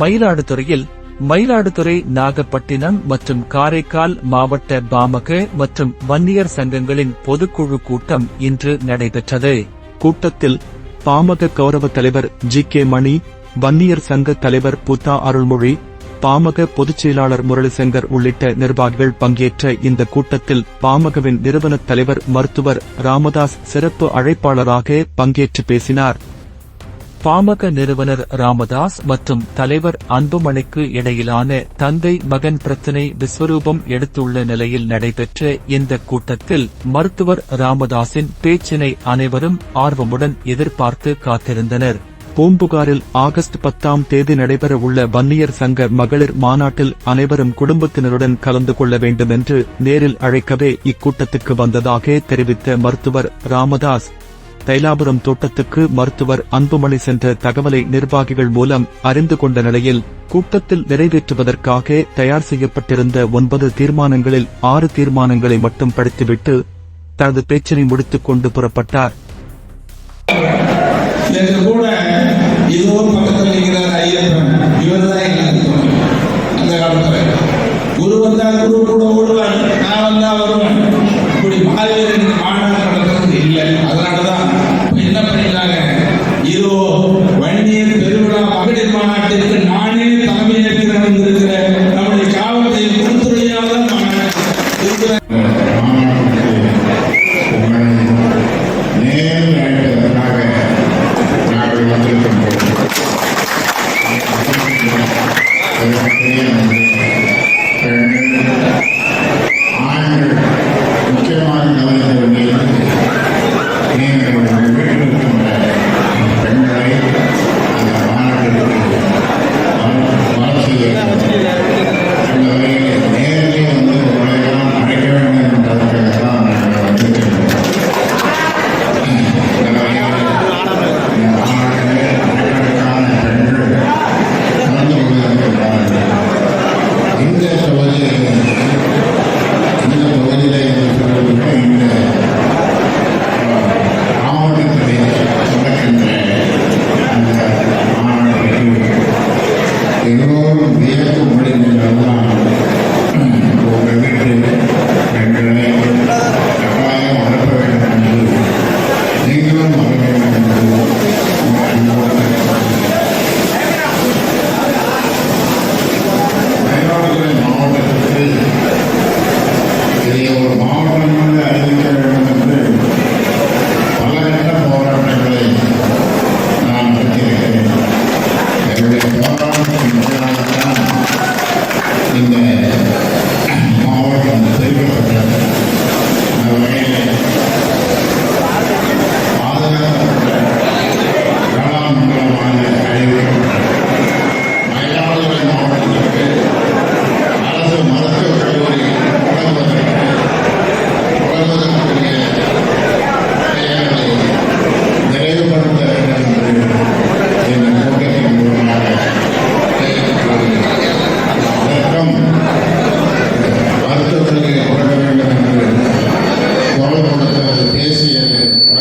மயிலாடுதுறையில் மயிலாடுதுறை நாகப்பட்டினம் மற்றும் காரைக்கால் மாவட்ட பாமக மற்றும் வன்னியர் சங்கங்களின் பொதுக்குழு கூட்டம் இன்று நடைபெற்றது. கூட்டத்தில் பாமக கௌரவ தலைவர் ஜி கே மணி வன்னியர் சங்க தலைவர் புத்தா அருள்மொழி பாமக பொதுச்செயலாளர் முரளிசங்கர் உள்ளிட்ட நிர்வாகிகள் பங்கேற்ற இந்த கூட்டத்தில் பாமகவின் நிறுவனத் தலைவர் மருத்துவர் ராமதாஸ் சிறப்பு அழைப்பாளராக பங்கேற்று பேசினார். பாமக நிறுவனர் ராமதாஸ் மற்றும் தலைவர் அன்புமணிக்கு இடையிலான தந்தை மகன் பிரச்சினை விஸ்வரூபம் எடுத்துள்ள நிலையில் நடைபெற்ற இந்த கூட்டத்தில் மருத்துவர் ராமதாஸின் பேச்சினை அனைவரும் ஆர்வமுடன் எதிர்பார்த்து காத்திருந்தனர். பூம்புகாரில் ஆகஸ்ட் பத்தாம் தேதி நடைபெற உள்ள வன்னியர் சங்க மகளிர் மாநாட்டில் அனைவரும் குடும்பத்தினருடன் கலந்து கொள்ள வேண்டும் என்று நேரில் அழைக்கவே இக்கூட்டத்துக்கு வந்ததாக தெரிவித்த மருத்துவர் ராமதாஸ் தைலாபுரம் தோட்டத்துக்கு மருத்துவர் அன்புமணி சென்ற தகவலை நிர்வாகிகள் மூலம் அறிந்து கொண்ட நிலையில் கூட்டத்தில் நிறைவேற்றுவதற்காக தயார் செய்யப்பட்டிருந்த ஒன்பது தீர்மானங்களில் ஆறு தீர்மானங்களை மட்டும் படித்துவிட்டு தனது பேச்சினை முடித்துக் கொண்டு புறப்பட்டார். குரு வந்தா குரு கூட ஓடுவான் நான் வந்தா வருவேன் மாநாட்டிற்கு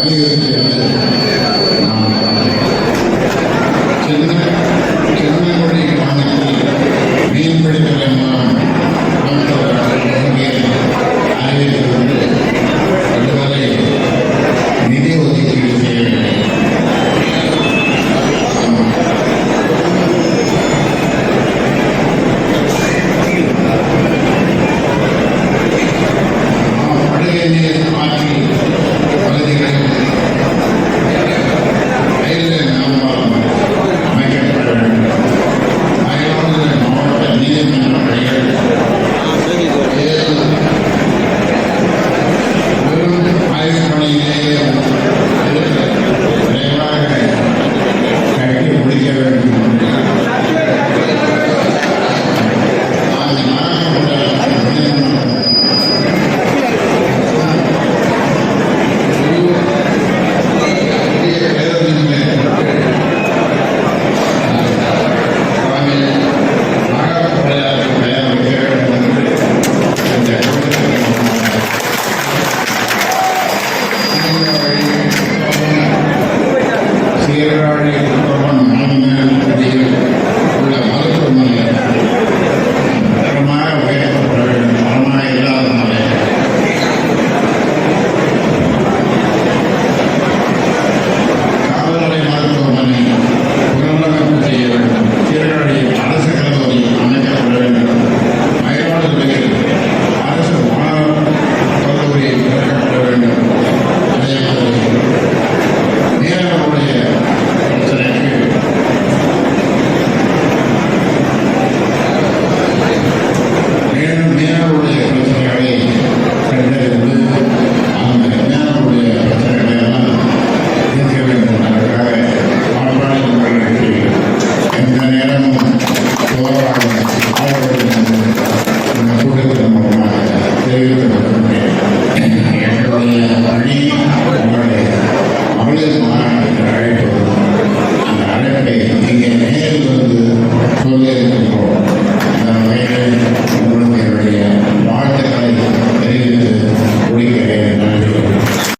alegre Thank you.